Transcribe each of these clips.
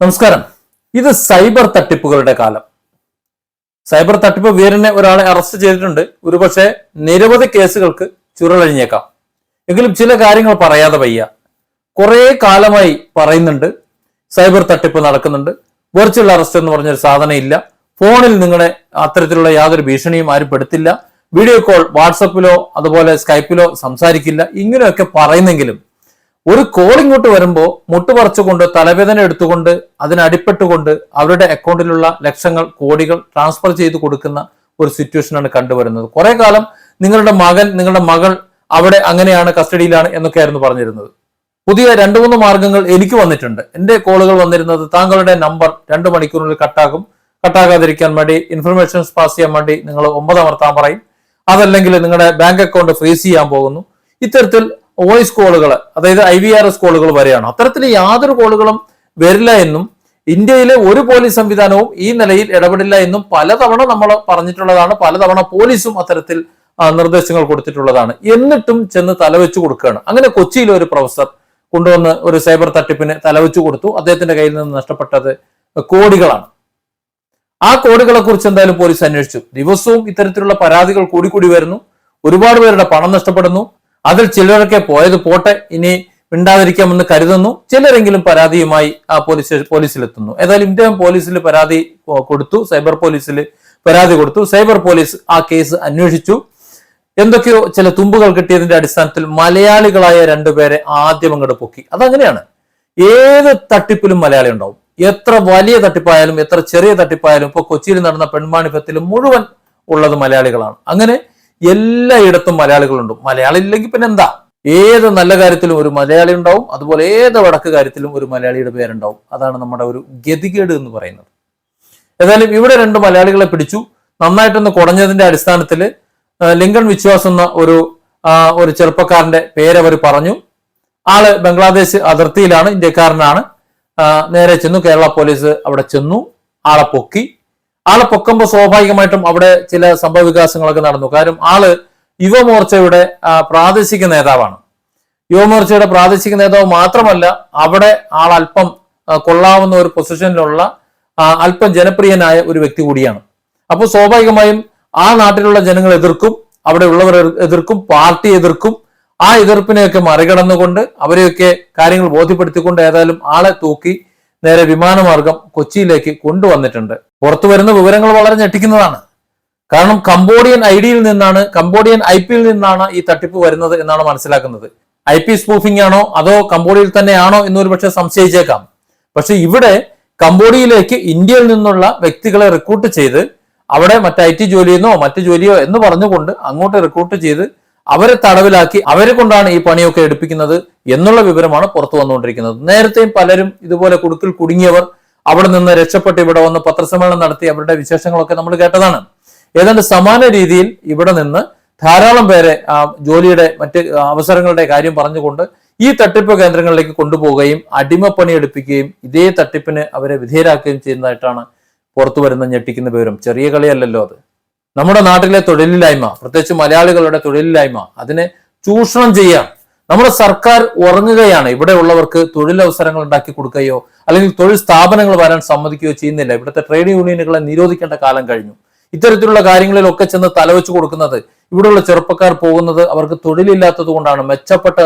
നമസ്കാരം. ഇത് സൈബർ തട്ടിപ്പുകളുടെ കാലം. സൈബർ തട്ടിപ്പ് വീരനെ ഒരാളെ അറസ്റ്റ് ചെയ്തിട്ടുണ്ട്. ഒരുപക്ഷെ നിരവധി കേസുകൾക്ക് ചുരുളഴിഞ്ഞേക്കാം. എങ്കിലും ചില കാര്യങ്ങൾ പറയാതെ വയ്യ. കുറെ കാലമായി പറയുന്നുണ്ട്. സൈബർ തട്ടിപ്പ് നടക്കുന്നുണ്ട്. വെർച്വൽ അറസ്റ്റ് എന്ന് പറഞ്ഞൊരു സാധനം ഇല്ല. ഫോണിൽ നിങ്ങളെ അത്തരത്തിലുള്ള യാതൊരു ഭീഷണിയും ആരും പെടുത്തില്ല. വീഡിയോ കോൾ വാട്സപ്പിലോ അതുപോലെ സ്കൈപ്പിലോ സംസാരിക്കില്ല. ഇങ്ങനെയൊക്കെ പറയുന്നെങ്കിലും ഒരു കോൾ ഇങ്ങോട്ട് വരുമ്പോൾ മുട്ടുപറച്ചുകൊണ്ട് തലവേദന എടുത്തുകൊണ്ട് അതിനടിപ്പെട്ടുകൊണ്ട് അവരുടെ അക്കൗണ്ടിലുള്ള ലക്ഷങ്ങൾ കോടികൾ ട്രാൻസ്ഫർ ചെയ്ത് കൊടുക്കുന്ന ഒരു സിറ്റുവേഷനാണ് കണ്ടുവരുന്നത്. കുറെ കാലം നിങ്ങളുടെ മകൻ നിങ്ങളുടെ മകൾ അവിടെ അങ്ങനെയാണ് കസ്റ്റഡിയിലാണ് എന്നൊക്കെയായിരുന്നു പറഞ്ഞിരുന്നത്. പുതിയ രണ്ട് മൂന്ന് മാർഗങ്ങൾ എനിക്ക് വന്നിട്ടുണ്ട്. എന്റെ കോളുകൾ വന്നിരുന്നത് താങ്കളുടെ നമ്പർ രണ്ട് മണിക്കൂറിനുള്ളിൽ കട്ടാകും കട്ടാകാതിരിക്കാൻ വേണ്ടി ഇൻഫർമേഷൻസ് പാസ് ചെയ്യാൻ വേണ്ടി നിങ്ങൾ ഒമ്പതമർത്താൻ പറയും. അതല്ലെങ്കിൽ നിങ്ങളുടെ ബാങ്ക് അക്കൗണ്ട് ഫ്രീസ് ചെയ്യാൻ പോകുന്നു. ഇത്തരത്തിൽ വോയിസ് കോളുകൾ അതായത് ഐ വി ആർ എസ് കോളുകൾ വരെയാണ്. അത്തരത്തിൽ യാതൊരു കോളുകളും വരില്ല എന്നും ഇന്ത്യയിലെ ഒരു പോലീസ് സംവിധാനവും ഈ നിലയിൽ ഇടപെടില്ല എന്നും പലതവണ നമ്മൾ പറഞ്ഞിട്ടുള്ളതാണ്. പലതവണ പോലീസും അത്തരത്തിൽ നിർദ്ദേശങ്ങൾ കൊടുത്തിട്ടുള്ളതാണ്. എന്നിട്ടും ചെന്ന് തലവെച്ച് കൊടുക്കുകയാണ്. അങ്ങനെ കൊച്ചിയിൽ ഒരു പ്രൊഫസർ കൊണ്ടുവന്ന് ഒരു സൈബർ തട്ടിപ്പിന് തലവെച്ച് കൊടുത്തു. അദ്ദേഹത്തിന്റെ കയ്യിൽ നിന്ന് നഷ്ടപ്പെട്ടത് കോടികളാണ്. ആ കോടികളെ കുറിച്ച് എന്തായാലും പോലീസ് അന്വേഷിച്ചു. ദിവസവും ഇത്തരത്തിലുള്ള പരാതികൾ കൂടിക്കൂടി വരുന്നു. ഒരുപാട് പേരുടെ പണം നഷ്ടപ്പെടുന്നു. അതിൽ ചിലരൊക്കെ പോയത് പോട്ടെ ഇനി മിണ്ടാതിരിക്കാമെന്ന് കരുതുന്നു. ചിലരെങ്കിലും പരാതിയുമായി ആ പോലീസ് പോലീസിലെത്തുന്നു. ഏതായാലും ഇദ്ദേഹം പോലീസിൽ പരാതി കൊടുത്തു. സൈബർ പോലീസിൽ പരാതി കൊടുത്തു. സൈബർ പോലീസ് ആ കേസ് അന്വേഷിച്ചു. എന്തൊക്കെയോ ചില തുമ്പുകൾ കിട്ടിയതിന്റെ അടിസ്ഥാനത്തിൽ മലയാളികളായ രണ്ടുപേരെ ആദ്യം അങ്ങോട്ട് പൊക്കി. അതങ്ങനെയാണ്. ഏത് തട്ടിപ്പിലും മലയാളി ഉണ്ടാവും. എത്ര വലിയ തട്ടിപ്പായാലും എത്ര ചെറിയ തട്ടിപ്പായാലും ഇപ്പൊ കൊച്ചിയിൽ നടന്ന പെൺമാണിഫത്തിൽ മുഴുവൻ ഉള്ളത് മലയാളികളാണ്. അങ്ങനെ എല്ലായിടത്തും മലയാളികളുണ്ട്. മലയാളി ഇല്ലെങ്കിൽ പിന്നെ എന്താ? ഏത് നല്ല കാര്യത്തിലും ഒരു മലയാളി ഉണ്ടാവും. അതുപോലെ ഏത് വടക്ക് കാര്യത്തിലും ഒരു മലയാളിയുടെ പേരുണ്ടാവും. അതാണ് നമ്മുടെ ഒരു ഗതികേട് എന്ന് പറയുന്നത്. ഏതായാലും ഇവിടെ രണ്ട് മലയാളികളെ പിടിച്ചു. നന്നായിട്ടൊന്ന് കുടഞ്ഞതിന്റെ അടിസ്ഥാനത്തിൽ ലിങ്കൺ വിശ്വാസ് എന്ന ഒരു ഒരു ചെറുപ്പക്കാരന്റെ പേരവർ പറഞ്ഞു. ആൾ ബംഗ്ലാദേശ് അതിർത്തിയിലാണ് ഇന്ത്യക്കാരനാണ്. നേരെ ചെന്നു കേരള പോലീസ് അവിടെ ചെന്നു. ആളെ പൊക്കി. ആളെ പൊക്കുമ്പോൾ സ്വാഭാവികമായിട്ടും അവിടെ ചില സംഭവ വികാസങ്ങളൊക്കെ നടന്നു. കാരണം ആൾ യുവമോർച്ചയുടെ പ്രാദേശിക നേതാവാണ്. യുവമോർച്ചയുടെ പ്രാദേശിക നേതാവ് മാത്രമല്ല അവിടെ ആൾ അല്പം കൊള്ളാവുന്ന ഒരു പൊസിഷനിലുള്ള അല്പം ജനപ്രിയനായ ഒരു വ്യക്തി കൂടിയാണ്. അപ്പോൾ സ്വാഭാവികമായും ആ നാട്ടിലുള്ള ജനങ്ങൾ എതിർക്കും അവിടെ ഉള്ളവർ എതിർക്കും പാർട്ടി എതിർക്കും. ആ എതിർപ്പിനെയൊക്കെ മറികടന്നുകൊണ്ട് അവരെയൊക്കെ കാര്യങ്ങൾ ബോധ്യപ്പെടുത്തിക്കൊണ്ട് ഏതായാലും ആളെ തൂക്കി നേരെ വിമാനമാർഗം കൊച്ചിയിലേക്ക് കൊണ്ടുവന്നിട്ടുണ്ട്. പുറത്തു വരുന്ന വിവരങ്ങൾ വളരെ ഞെട്ടിക്കുന്നതാണ്. കാരണം കംബോഡിയൻ ഐ ഡിയിൽ നിന്നാണ് കംബോഡിയൻ ഐ പിയിൽ നിന്നാണ് ഈ തട്ടിപ്പ് വരുന്നത് എന്നാണ് മനസ്സിലാക്കുന്നത്. ഐ പി സ്പൂഫിംഗ് ആണോ അതോ കംബോഡിയയിൽ തന്നെയാണോ എന്നൊരു പക്ഷേ സംശയിച്ചേക്കാം. പക്ഷെ ഇവിടെ കംബോഡിയയിലേക്ക് ഇന്ത്യയിൽ നിന്നുള്ള വ്യക്തികളെ റിക്രൂട്ട് ചെയ്ത് അവിടെ മറ്റ് ഐ ടി ജോലിയെന്നോ മറ്റു ജോലിയോ എന്ന് പറഞ്ഞുകൊണ്ട് അങ്ങോട്ട് റിക്രൂട്ട് ചെയ്ത് അവരെ തടവിലാക്കി അവരെ കൊണ്ടാണ് ഈ പണിയൊക്കെ എടുപ്പിക്കുന്നത് എന്നുള്ള വിവരമാണ് പുറത്തു വന്നുകൊണ്ടിരിക്കുന്നത്. നേരത്തെയും പലരും ഇതുപോലെ കുടുക്കിൽ കുടുങ്ങിയവർ അവിടെ നിന്ന് രക്ഷപ്പെട്ട് ഇവിടെ വന്ന് പത്രസമ്മേളനം നടത്തി അവരുടെ വിശേഷങ്ങളൊക്കെ നമ്മൾ കേട്ടതാണ്. ഏതാണ്ട് സമാന രീതിയിൽ ഇവിടെ നിന്ന് ധാരാളം പേരെ ആ ജോലിയുടെ മറ്റ് അവസരങ്ങളുടെ കാര്യം പറഞ്ഞുകൊണ്ട് ഈ തട്ടിപ്പ് കേന്ദ്രങ്ങളിലേക്ക് കൊണ്ടുപോവുകയും അടിമപ്പണി എടുപ്പിക്കുകയും ഇതേ തട്ടിപ്പിന് അവരെ വിധേയരാക്കുകയും ചെയ്യുന്നതായിട്ടാണ് പുറത്തു വരുന്ന ഞെട്ടിക്കുന്ന പേരും ചെറിയ കളിയല്ലല്ലോ അത്. നമ്മുടെ നാട്ടിലെ തൊഴിലില്ലായ്മ പ്രത്യേകിച്ച് മലയാളികളുടെ തൊഴിലില്ലായ്മ അതിനെ ചൂഷണം ചെയ്യാൻ നമ്മുടെ സർക്കാർ ഉറങ്ങുകയാണ് ഇവിടെയുള്ളവർക്ക് തൊഴിലവസരങ്ങൾ ഉണ്ടാക്കി കൊടുക്കുകയോ അല്ലെങ്കിൽ തൊഴിൽ സ്ഥാപനങ്ങൾ വരാൻ സമ്മതിക്കുകയോ ചെയ്യുന്നില്ല. ഇവിടുത്തെ ട്രേഡ് യൂണിയനുകളെ നിരോധിക്കേണ്ട കാലം കഴിഞ്ഞു. ഇത്തരത്തിലുള്ള കാര്യങ്ങളിലൊക്കെ ചെന്ന് തലവെച്ച് കൊടുക്കുന്നത് ഇവിടെയുള്ള ചെറുപ്പക്കാർ പോകുന്നത് അവർക്ക് തൊഴിലില്ലാത്തത് കൊണ്ടാണ്. മെച്ചപ്പെട്ട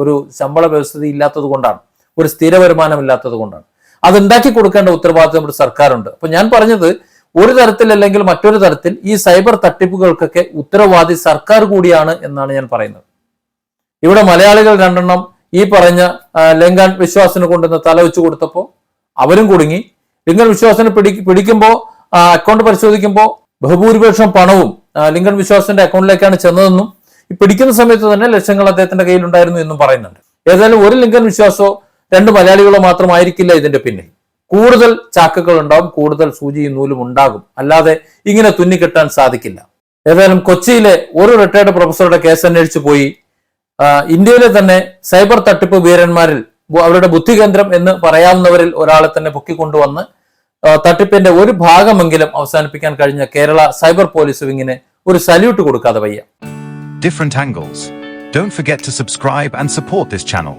ഒരു ശമ്പള വ്യവസ്ഥ ഇല്ലാത്തത് കൊണ്ടാണ്. ഒരു സ്ഥിര വരുമാനം ഇല്ലാത്തത് കൊണ്ടാണ്. അത് ഉണ്ടാക്കി കൊടുക്കേണ്ട ഉത്തരവാദിത്വം നമ്മുടെ സർക്കാരുണ്ട്. അപ്പൊ ഞാൻ പറഞ്ഞത് ഒരു തരത്തിൽ അല്ലെങ്കിൽ മറ്റൊരു തരത്തിൽ ഈ സൈബർ തട്ടിപ്പുകൾക്കൊക്കെ ഉത്തരവാദി സർക്കാർ കൂടിയാണ് എന്നാണ് ഞാൻ പറയുന്നത്. ഇവിടെ മലയാളികൾ രണ്ടെണ്ണം ഈ പറഞ്ഞ ലങ്കൻ വിശ്വാസിന് കൊണ്ടുവന്ന് തല വെച്ചു കൊടുത്തപ്പോൾ അവരും കുടുങ്ങി. ലിങ്കൻ വിശ്വാസിനെ പിടി പിടിക്കുമ്പോൾ അക്കൗണ്ട് പരിശോധിക്കുമ്പോൾ ബഹുഭൂരിപക്ഷം പണവും ലിങ്കൻ വിശ്വാസിന്റെ അക്കൗണ്ടിലേക്കാണ് ചെന്നതെന്നും ഈ പിടിക്കുന്ന സമയത്ത് തന്നെ ലക്ഷങ്ങൾ അദ്ദേഹത്തിന്റെ കയ്യിലുണ്ടായിരുന്നു എന്നും പറയുന്നുണ്ട്. ഏതായാലും ഒരു ലിങ്കൻ വിശ്വാസോ രണ്ട് മലയാളികളോ മാത്രമായിരിക്കില്ല ഇതിന്റെ പിന്നിൽ. കൂടുതൽ ചാക്കുകൾ ഉണ്ടാവും കൂടുതൽ സൂചിയും നൂലും ഉണ്ടാകും. അല്ലാതെ ഇങ്ങനെ തുന്നിക്കെട്ടാൻ സാധിക്കില്ല. ഏതായാലും കൊച്ചിയിലെ ഒരു റിട്ടയർഡ് പ്രൊഫസറുടെ കേസ് അന്വേഷിച്ചു പോയി. ഇന്ത്യയിലെ തന്നെ സൈബർ തട്ടിപ്പ് വീരന്മാരിൽ അവരുടെ ബുദ്ധികേന്ദ്രം എന്ന് പറയാവുന്നവരിൽ ഒരാളെ തന്നെ പൊക്കിക്കൊണ്ടുവന്ന് കൊണ്ടുവന്ന് തട്ടിപ്പിന്റെ ഒരു ഭാഗമെങ്കിലും അവസാനിപ്പിക്കാൻ കഴിഞ്ഞ കേരള സൈബർ പോലീസ് വിങ്ങിന് ഒരു സല്യൂട്ട് കൊടുക്കാതെ വയ്യ different angles don't forget to subscribe and support this channel.